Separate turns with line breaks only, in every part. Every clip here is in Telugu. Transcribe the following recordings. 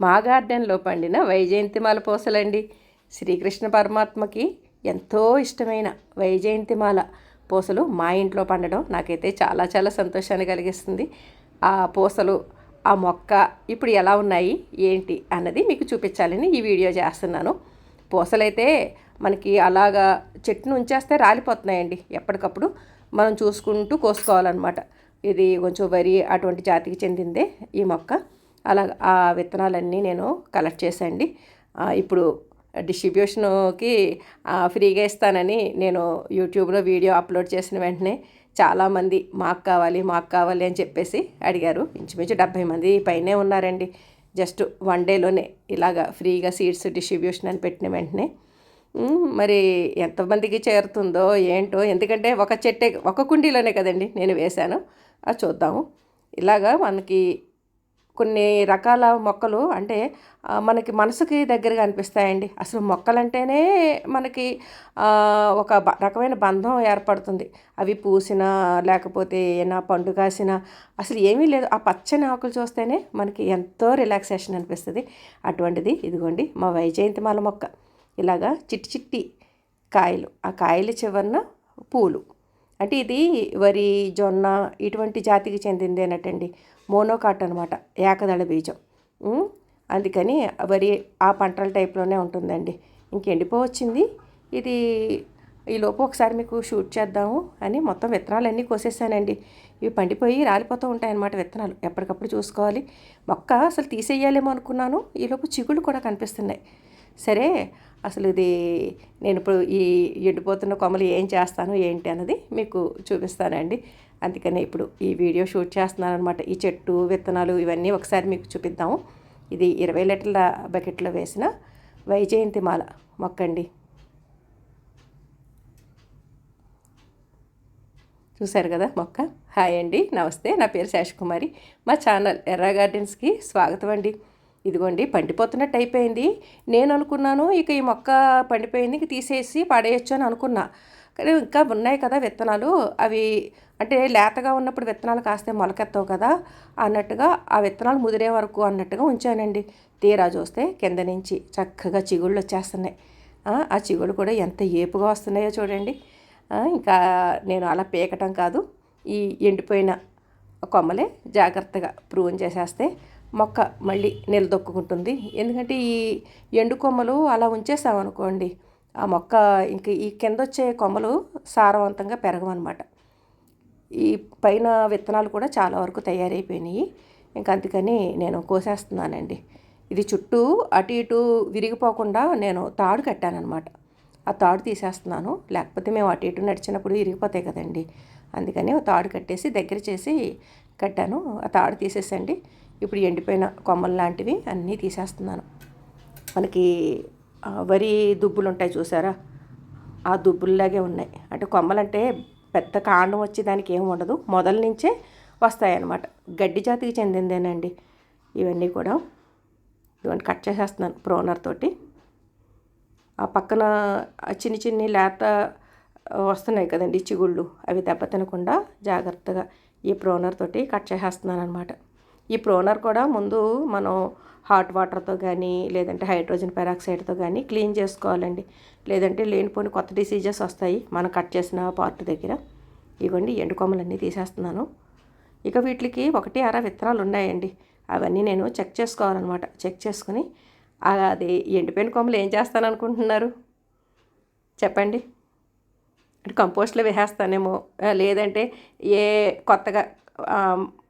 మా గార్డెన్లో పండిన వైజయంతిమాల పూసలండి. శ్రీకృష్ణ పరమాత్మకి ఎంతో ఇష్టమైన వైజయంతిమాల పూసలు మా ఇంట్లో పండడం నాకైతే చాలా చాలా సంతోషాన్ని కలిగిస్తుంది. ఆ పూసలు ఆ మొక్క ఇప్పుడు ఎలా ఉన్నాయి ఏంటి అన్నది మీకు చూపించాలని ఈ వీడియో చేస్తున్నాను. పూసలైతే మనకి అలాగా చెట్టును ఉంచేస్తే రాలిపోతున్నాయండి. ఎప్పటికప్పుడు మనం చూసుకుంటూ కోసుకోవాలన్నమాట. ఇది కొంచెం వరి అటువంటి జాతికి చెందిందే ఈ మొక్క. అలా ఆ విత్తనాలన్నీ నేను కలెక్ట్ చేశాండి. ఇప్పుడు డిస్ట్రిబ్యూషన్కి ఫ్రీగా ఇస్తానని నేను యూట్యూబ్లో వీడియో అప్లోడ్ చేసిన వెంటనే చాలామంది మాకు కావాలి మాకు కావాలి అని చెప్పేసి అడిగారు. ఇంచుమించు డెబ్భై మంది పైనే ఉన్నారండి. జస్ట్ వన్ డేలోనే ఇలాగా ఫ్రీగా సీడ్స్ డిస్ట్రిబ్యూషన్ అని పెట్టిన వెంటనే మరి ఎంతమందికి చేరుతుందో ఏంటో? ఎందుకంటే ఒక చెట్టే ఒక కుండీలోనే కదండి నేను వేశాను. అది చూద్దాము. ఇలాగా మనకి కొన్ని రకాల మొక్కలు అంటే మనకి మనసుకి దగ్గరగా అనిపిస్తాయండి. అసలు మొక్కలంటేనే మనకి ఒక బ- రకమైన బంధం ఏర్పడుతుంది. అవి పూసినా లేకపోతే ఏనా పండు కాసినా అసలు ఏమీ లేదు. ఆ పచ్చని ఆకులు చూస్తేనే మనకి ఎంతో రిలాక్సేషన్ అనిపిస్తుంది. అటువంటిది ఇదిగోండి మా వైజయంతిమాల మొక్క. ఇలాగా చిట్టి చిట్టి కాయలు. ఆ కాయల చివరన పూలు. అంటే ఇది వరి జొన్న ఇటువంటి జాతికి చెందిందేనటండి మోనోకాట్ అనమాట ఏకదళ బీజం. అందుకని వరి ఆ పంటల టైప్లోనే ఉంటుందండి. ఇంకెండిపోవచ్చింది? ఇది ఈ లోపు ఒకసారి మీకు షూట్ చేద్దాము అని మొత్తం విత్తనాలన్నీ కోసేసానండి. ఇవి పండిపోయి రాలిపోతూ ఉంటాయన్నమాట విత్తనాలు. ఎప్పటికప్పుడు చూసుకోవాలి. మొక్క అసలు తీసేయాలేమో అనుకున్నాను. ఈలోపు చిగుళ్ళు కూడా కనిపిస్తున్నాయి. సరే అసలు ఇది నేను ఇప్పుడు ఈ ఎండిపోతున్న కొమ్మలు ఏం చేస్తాను ఏంటి అన్నది మీకు చూపిస్తానండి. అందుకనే ఇప్పుడు ఈ వీడియో షూట్ చేస్తున్నాను అనమాట ఈ చెట్టు విత్తనాలు ఇవన్నీ ఒకసారి మీకు చూపిద్దాము. ఇది ఇరవై లీటర్ల బకెట్లో వేసిన వైజయంతి మాల మొక్కండి. చూశారు కదా మొక్క? హాయ్ అండి నమస్తే. నా పేరు శేషకుమారి. మా ఛానల్ ఎర్ర గార్డెన్స్కి స్వాగతం అండి. ఇదిగోండి పండిపోతున్నట్టు అయిపోయింది. నేను అనుకున్నాను ఇక ఈ మొక్క పండిపోయింది ఇంక తీసేసి పడేయచ్చు అని అనుకున్నా. కానీ ఇంకా ఉన్నాయి కదా విత్తనాలు అవి అంటే లేతగా ఉన్నప్పుడు విత్తనాలు కాస్తే మొలకెత్తవు కదా అన్నట్టుగా ఆ విత్తనాలు ముదిరే వరకు అన్నట్టుగా ఉంచానండి. తీరా చూస్తే కింద నుంచి చక్కగా చిగుళ్ళు వచ్చేస్తున్నాయి. ఆ, చిగుళ్ళు కూడా ఎంత ఏపుగా వస్తున్నాయో చూడండి. ఇంకా నేను అలా పీకటం కాదు ఈ ఎండిపోయిన కొమ్మలే జాగ్రత్తగా ప్రూన్ చేసేస్తే మొక్క మళ్ళీ నిలదొక్కుంటుంది ఎందుకంటే ఈ ఎండు కొమ్మలు అలా ఉంచేసామనుకోండి ఆ మొక్క ఇంక ఈ కింద వచ్చే కొమ్మలు సారవంతంగా పెరగవన్నమాట. ఈ పైన విత్తనాలు కూడా చాలా వరకు తయారైపోయినాయి. ఇంకా అందుకని నేను కోసేస్తున్నానండి. ఇది చుట్టూ అటు ఇటు విరిగిపోకుండా నేను తాడు కట్టానమాట ఆ తాడు తీసేస్తున్నాను. లేకపోతే మేము అటు ఇటు నడిచినప్పుడు విరిగిపోతాయి కదండి. అందుకని తాడు కట్టేసి దగ్గర చేసి కట్టాను. ఆ తాడు తీసేసండి. ఇప్పుడు ఎండిపోయిన కొమ్మలు లాంటివి అన్నీ తీసేస్తున్నాను. మనకి వరి దుబ్బులు ఉంటాయి చూసారా? ఆ దుబ్బుల్లాగే ఉన్నాయి. అంటే కొమ్మలంటే పెద్ద కాండం వచ్చి దానికి ఏం ఉండదు. మొదల నుంచే వస్తాయన్నమాట. గడ్డి జాతికి చెందిందేనండి? ఇవన్నీ కూడా ఇవన్నీ కట్ చేసేస్తున్నాను ప్రోనర్ తోటి. ఆ పక్కన చిన్ని చిన్ని లేత వస్తున్నాయి కదండి చిగుళ్ళు. అవి దెబ్బ తినకుండా జాగ్రత్తగా ఈ ప్రోనర్ తోటి కట్ చేసేస్తున్నాను అనమాట ఈ ప్రోనర్ కూడా ముందు మనం హాట్ వాటర్తో కానీ లేదంటే హైడ్రోజన్ పెరాక్సైడ్తో కానీ క్లీన్ చేసుకోవాలండి. లేదంటే లేనిపోని కొత్త డిసీజెస్ వస్తాయి మనం కట్ చేసిన పార్ట్ దగ్గర. ఇవ్వండి ఎండు కొమ్మలన్నీ తీసేస్తున్నాను. ఇక వీటికి ఒకటి అర విత్తనాలు ఉన్నాయండి. అవన్నీ నేను చెక్ చేసుకోవాలన్నమాట. చెక్ చేసుకుని అది ఎండిపోయిన కొమ్మలు ఏం చేస్తాను అనుకుంటున్నారు చెప్పండి. అంటే కంపోస్ట్లో వేసేస్తానేమో. లేదంటే ఏ కొత్తగా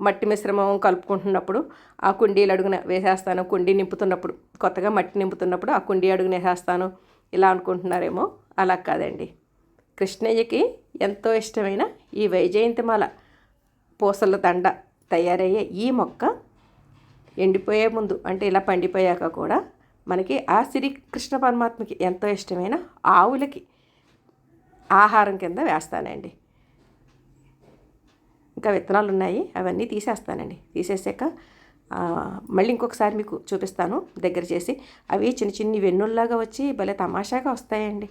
మట్టి మిశ్రమం కలుపుకుంటున్నప్పుడు ఆ కుండీలు అడుగున వేసేస్తాను. కుండీ నింపుతున్నప్పుడు కొత్తగా మట్టి నింపుతున్నప్పుడు ఆ కుండీ అడుగున వేసేస్తాను. ఇలా అనుకుంటున్నారేమో. అలా కాదండి. కృష్ణయ్యకి ఎంతో ఇష్టమైన ఈ వైజయంతిమాల పూసల దండ తయారయ్యే ఈ మొక్క ఎండిపోయే ముందు అంటే ఇలా పండిపోయాక కూడా మనకి ఆ శ్రీ కృష్ణ పరమాత్మకి ఎంతో ఇష్టమైన ఆవులకి ఆహారం కింద వేస్తానండి. ఇంకా విత్తనాలు ఉన్నాయి అవన్నీ తీసేస్తానండి. తీసేసాక మళ్ళీ ఇంకొకసారి మీకు చూపిస్తాను దగ్గర చేసి. అవి చిన్న చిన్ని వెన్నుల్లాగా వచ్చి భలే తమాషాగా వస్తాయండి.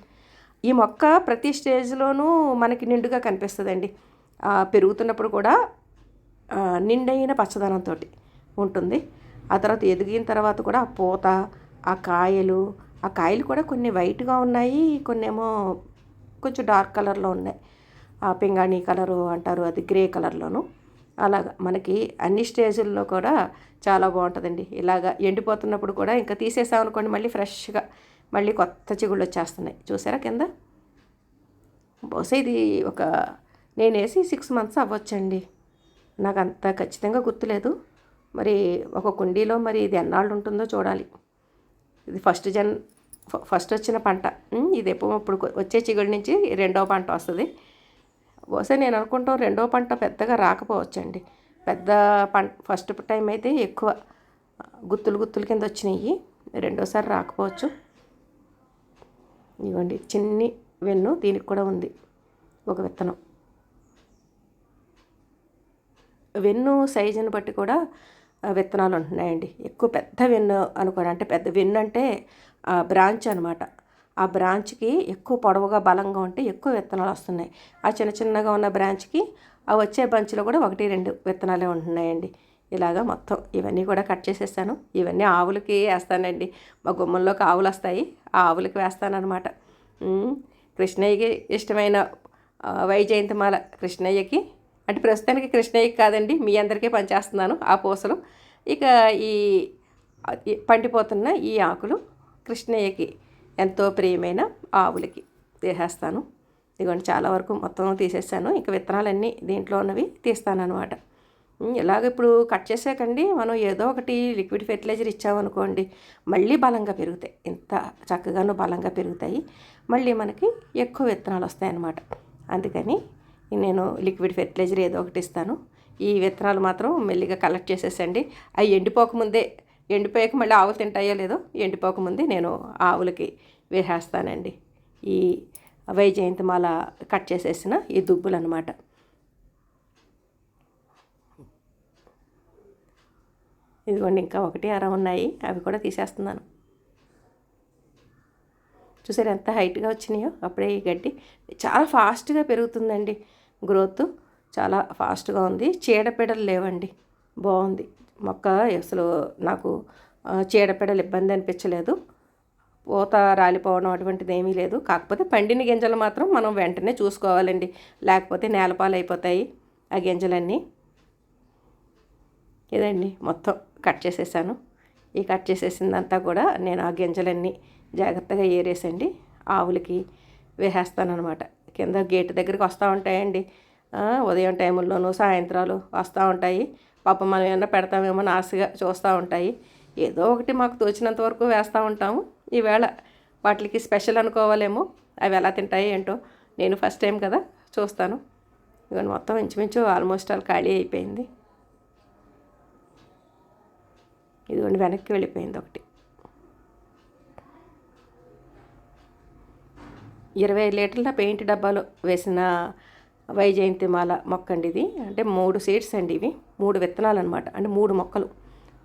ఈ మొక్క ప్రతి స్టేజ్లోనూ మనకి నిండుగా కనిపిస్తుందండి. పెరుగుతున్నప్పుడు కూడా నిండైన పచ్చదనంతో ఉంటుంది. ఆ తర్వాత ఎదిగిన తర్వాత కూడా ఆ పూత ఆ కాయలు ఆ కాయలు కూడా కొన్ని వైట్గా ఉన్నాయి కొన్ని ఏమో కొంచెం డార్క్ కలర్లో ఉన్నాయి. ఆ పింగాణి కలరు అంటారు అది గ్రే కలర్లోను. అలాగా మనకి అన్ని స్టేజుల్లో కూడా చాలా బాగుంటుందండి. ఇలాగా ఎండిపోతున్నప్పుడు కూడా ఇంకా తీసేసామనుకోండి మళ్ళీ ఫ్రెష్గా మళ్ళీ కొత్త చిగుళ్ళు వచ్చేస్తున్నాయి. చూసారా కింద? బహుశా ఇది ఒక నేను వేసి సిక్స్ మంత్స్ అవ్వచ్చండి. నాకు అంత ఖచ్చితంగా గుర్తులేదు. మరి ఒక కుండీలో మరి ఇది ఎన్నాళ్ళు ఉంటుందో చూడాలి. ఇది ఫస్ట్ జన్ ఫస్ట్ వచ్చిన పంట. ఇది ఎప్పుడు ఇప్పుడు వచ్చే చిగుడి నుంచి రెండవ పంట వస్తుంది. బహుశా నేను అనుకుంటాం రెండవ పంట పెద్దగా రాకపోవచ్చండి. పెద్ద పంట ఫస్ట్ టైం అయితే ఎక్కువ గుత్తులు గుత్తుల కింద వచ్చినాయి. రెండోసారి రాకపోవచ్చు. ఇవ్వండి చిన్ని వెన్ను దీనికి కూడా ఉంది ఒక విత్తనం. వెన్ను సైజుని బట్టి కూడా విత్తనాలు ఉంటున్నాయండి. ఎక్కువ పెద్ద వెన్ను అనుకోండి అంటే పెద్ద వెన్ను అంటే బ్రాంచ్ అనమాట ఆ బ్రాంచ్కి ఎక్కువ పొడవుగా బలంగా ఉంటే ఎక్కువ విత్తనాలు వస్తున్నాయి. ఆ చిన్న చిన్నగా ఉన్న బ్రాంచ్కి ఆ వచ్చే బంచ్లో కూడా ఒకటి రెండు విత్తనాలే ఉంటున్నాయండి. ఇలాగా మొత్తం ఇవన్నీ కూడా కట్ చేసేస్తాను ఇవన్నీ ఆవులకి వేస్తానండి. మా గుమ్మంలోకి ఆవులు వస్తాయి. ఆ ఆవులకి వేస్తానమాట కృష్ణయ్యకి ఇష్టమైన వైజయంతిమాల కృష్ణయ్యకి. అంటే ప్రస్తుతానికి కృష్ణయ్యకి కాదండి మీ అందరికీ పనిచేస్తున్నాను ఆ పూసలు. ఇక ఈ పండిపోతున్న ఈ ఆకులు కృష్ణయ్యకి ఎంతో ప్రియమైన ఆవులకి తీసేస్తాను. ఇదిగోండి చాలా వరకు మొత్తం తీసేసాను. ఇంకా విత్తనాలన్నీ దీంట్లో ఉన్నవి తీస్తాను అనమాట ఇలాగ ఇప్పుడు కట్ చేసాకండి మనం ఏదో ఒకటి లిక్విడ్ ఫెర్టిలైజర్ ఇచ్చామనుకోండి మళ్ళీ బలంగా పెరుగుతాయి. ఇంత చక్కగాను బలంగా పెరుగుతాయి మళ్ళీ మనకి ఎక్కువ విత్తనాలు వస్తాయి అన్నమాట అందుకని నేను లిక్విడ్ ఫెర్టిలైజర్ ఏదో ఒకటి ఇస్తాను. ఈ విత్తనాలు మాత్రం మెల్లిగా కలెక్ట్ చేసేసండి. అవి ఎండిపోకముందే ఎండిపోయాక మళ్ళీ ఆవులు తింటాయో లేదో ఎండిపోకముందే నేను ఆవులకి వేసేస్తానండి. ఈ వైజయంతిమాల కట్ చేసేసిన ఈ దుబ్బులు అనమాట ఇదిగోండి ఇంకా ఒకటి అర ఉన్నాయి. అవి కూడా తీసేస్తున్నాను. చూసారు ఎంత హైట్గా వచ్చినాయో? అప్పుడే ఈ గడ్డి చాలా ఫాస్ట్గా పెరుగుతుందండి. గ్రోత్ చాలా ఫాస్ట్గా ఉంది. చీడపీడలు లేవండి. బాగుంది. మొక్క అసలు నాకు చీడపీడలు ఇబ్బంది అనిపించలేదు. పూత రాలిపోవడం అటువంటిది ఏమీ లేదు. కాకపోతే పండిన గింజలు మాత్రం మనం వెంటనే చూసుకోవాలండి. లేకపోతే నేలపాలు అయిపోతాయి ఆ గింజలన్నీ. ఇదండి మొత్తం కట్ చేసేసాను. ఈ కట్ చేసేసిందంతా కూడా నేను ఆ గింజలన్నీ జాగ్రత్తగా ఏరేసండి. ఆవులకి వేసేస్తానమాట కింద గేటు దగ్గరికి వస్తూ ఉంటాయండి. ఉదయం టైముల్లోనూ సాయంత్రాలు వస్తూ ఉంటాయి. పాపం మనం ఏమన్నా పెడతామేమో ఆశగా చూస్తూ ఉంటాయి. ఏదో ఒకటి మాకు తోచినంత వరకు వేస్తూ ఉంటాము. ఈవేళ వాటికి స్పెషల్ అనుకోవాలేమో. అవి ఎలా తింటాయి ఏంటో నేను ఫస్ట్ టైం కదా చూస్తాను. ఇవన్నీ మొత్తం ఇంచుమించు ఆల్మోస్ట్ ఆల్ ఖాళీ అయిపోయింది. ఇదిగోండి వెనక్కి వెళ్ళిపోయింది ఒకటి. ఇరవై లీటర్ల పెయింట్ డబ్బాలో వేసిన వైజయంతి మాల మొక్క అండి ఇది అంటే మూడు సీడ్స్ అండి ఇవి. మూడు విత్తనాలు అనమాట అంటే మూడు మొక్కలు.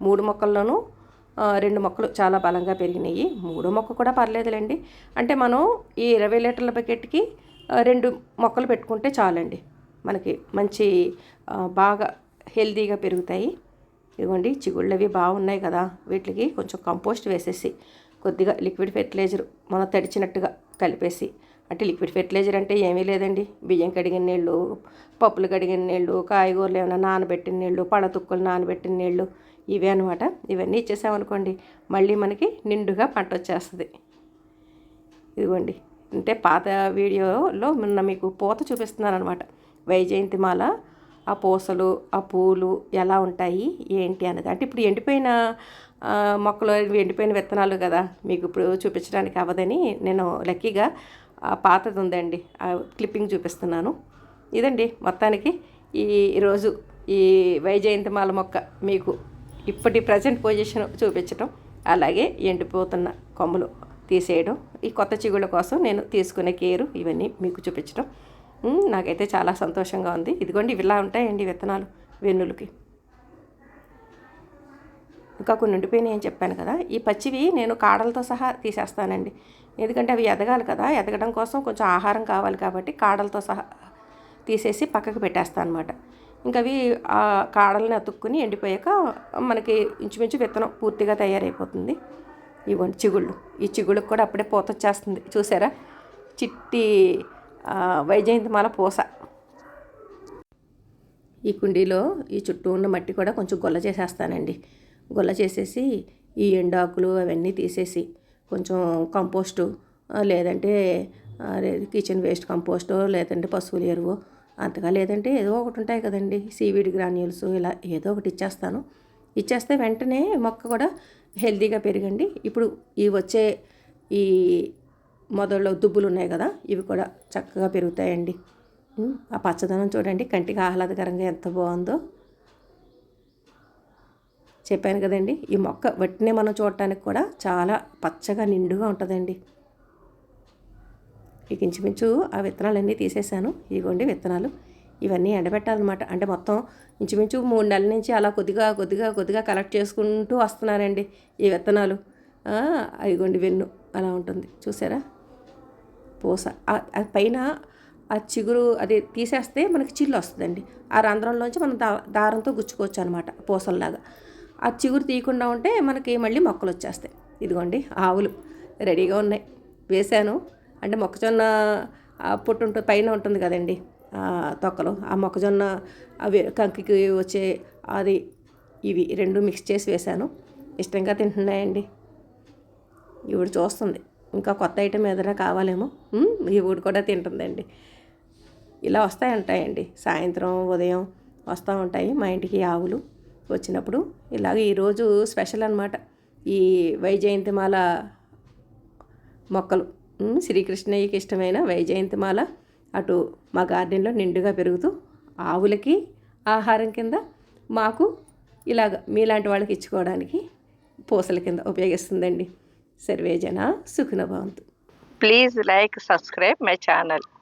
మూడు మొక్కల్లోనూ రెండు మొక్కలు చాలా బలంగా పెరిగినాయి. మూడు మొక్క కూడా పర్లేదులేండి. అంటే మనం ఈ ఇరవై లీటర్ల బకెట్కి రెండు మొక్కలు పెట్టుకుంటే చాలండి. మనకి మంచి బాగా హెల్తీగా పెరుగుతాయి. ఇదిగోండి చిగుళ్ళవి బాగున్నాయి కదా. వీటికి కొంచెం కంపోస్ట్ వేసేసి కొద్దిగా లిక్విడ్ ఫెర్టిలైజర్ మనం తడిచినట్టుగా కలిపేసి అంటే లిక్విడ్ ఫెర్టిలైజర్ అంటే ఏమీ లేదండి. బియ్యం కడిగిన నీళ్ళు పప్పులు కడిగిన నీళ్ళు కాయగూరలు ఏమైనా నానబెట్టిన నీళ్ళు పళ్ళతుక్కులు నానబెట్టిన నీళ్ళు ఇవే అనమాట ఇవన్నీ ఇచ్చేసామనుకోండి మళ్ళీ మనకి నిండుగా పంట వచ్చేస్తుంది. ఇదిగోండి అంటే పాత వీడియోలో మొన్న మీకు పూత చూపిస్తున్నాను అనమాట వైజయంతి మాల ఆ పూసలు ఆ పూలు ఎలా ఉంటాయి ఏంటి అన్నది. అంటే ఇప్పుడు ఎండిపోయిన మొక్కలు ఎండిపోయిన విత్తనాలు కదా మీకు ఇప్పుడు చూపించడానికి అవ్వదని నేను లక్కీగా పాతది ఉందండి ఆ క్లిప్పింగ్ చూపిస్తున్నాను. ఇదండి మొత్తానికి ఈ రోజు ఈ వైజయంతిమాల మొక్క మీకు ఇప్పటి ప్రజెంట్ పొజిషన్ చూపించడం అలాగే ఎండిపోతున్న కొమ్మలు తీసేయడం ఈ కొత్త చిగుళ్ళ కోసం నేను తీసుకునే కేరు ఇవన్నీ మీకు చూపించడం నాకైతే చాలా సంతోషంగా ఉంది. ఇదిగోండి ఇలా ఉంటాయండి విత్తనాలు వెన్నులకి. ఇంకా కొన్ని ఉండిపోయినాయి అని చెప్పాను కదా. ఈ పచ్చివి నేను కాడలతో సహా తీసేస్తానండి. ఎందుకంటే అవి ఎదగాలి కదా ఎదగడం కోసం కొంచెం ఆహారం కావాలి కాబట్టి కాడలతో సహా తీసేసి పక్కకు పెట్టేస్తాను అనమాట ఇంకా అవి ఆ కాడల్ని అతుక్కుని ఎండిపోయాక మనకి ఇంచుమించు విత్తనం పూర్తిగా తయారైపోతుంది. ఇవ్వండి చిగుళ్ళు. ఈ చిగుళ్ళకి కూడా అప్పుడే పూత వచ్చేస్తుంది. చూసారా? చిట్టి వైజయంతిమాల పూస. ఈ కుండీలో ఈ చుట్టూ ఉన్న మట్టి కూడా కొంచెం గొల్ల చేసేస్తానండి. గొల్ల చేసేసి ఈ ఎండాకులు అవన్నీ తీసేసి కొంచెం కంపోస్టు లేదంటే అదే కిచెన్ వేస్ట్ కంపోస్టు లేదంటే పశువుల ఎరువు అంతగా లేదంటే ఏదో ఒకటి ఉంటాయి కదండి. సీవీడ్ గ్రాన్యూల్స్ ఇలా ఏదో ఒకటి ఇచ్చేస్తాను. ఇచ్చేస్తే వెంటనే మొక్క కూడా హెల్తీగా పెరగండి. ఇప్పుడు ఈ వచ్చే ఈ మొదల్లో దుబ్బులు ఉన్నాయి కదా ఇవి కూడా చక్కగా పెరుగుతాయండి. ఆ పచ్చదనం చూడండి కంటికి ఆహ్లాదకరంగా ఎంత బాగుందో. చెప్పాను కదండి ఈ మొక్క వట్టినే మనం చూడటానికి కూడా చాలా పచ్చగా నిండుగా ఉంటుందండి. ఇక ఇంచుమించు ఆ విత్తనాలన్నీ తీసేసాను ఇదిగోండి విత్తనాలు. ఇవన్నీ ఎండబెట్టాలన్నమాట. అంటే మొత్తం ఇంచుమించు మూడు నెలల నుంచి అలా కొద్దిగా కొద్దిగా కొద్దిగా కలెక్ట్ చేసుకుంటూ వస్తున్నారండి ఈ విత్తనాలు. ఇగోండి వెన్ను అలా ఉంటుంది. చూసారా? పూస. అది పైన ఆ చిగురు అది తీసేస్తే మనకి చిల్లు వస్తుందండి. ఆ రంధ్రంలోంచి మనం దా దారంతో గుచ్చుకోవచ్చు అనమాట పూసల్లాగా. ఆ చిగురు తీయకుండా ఉంటే మనకి మళ్ళీ మొక్కలు వచ్చేస్తాయి. ఇదిగోండి ఆవులు రెడీగా ఉన్నాయి. వేశాను. అంటే మొక్కజొన్న ఆ పొట్టు ఉంటుంది పైన ఉంటుంది కదండి తొక్కలు. ఆ మొక్కజొన్న అవి కంకికి వచ్చే అది ఇవి రెండు మిక్స్ చేసి వేశాను. ఇష్టంగా తింటున్నాయండి. ఈవిడ చూస్తుంది. ఇంకా కొత్త ఐటెం ఏదైనా కావాలేమో ఉమ్, ఈవిడ కూడా తింటుందండి. ఇలా వస్తాయి ఉంటాయండి సాయంత్రం ఉదయం వస్తూ ఉంటాయి మా ఇంటికి ఆవులు. వచ్చినప్పుడు ఇలాగ ఈరోజు స్పెషల్ అనమాట ఈ వైజయంతిమాల మొక్కలు. శ్రీకృష్ణయ్యకి ఇష్టమైన వైజయంతిమాల అటు మా గార్డెన్లో నిండుగా పెరుగుతూ ఆవులకి ఆహారం కింద మాకు ఇలాగ మీలాంటి వాళ్ళకి ఇచ్చుకోవడానికి పూసల కింద ఉపయోగిస్తుందండి. సర్వేజన సుఖిన భవంతు.
Please like subscribe my channel.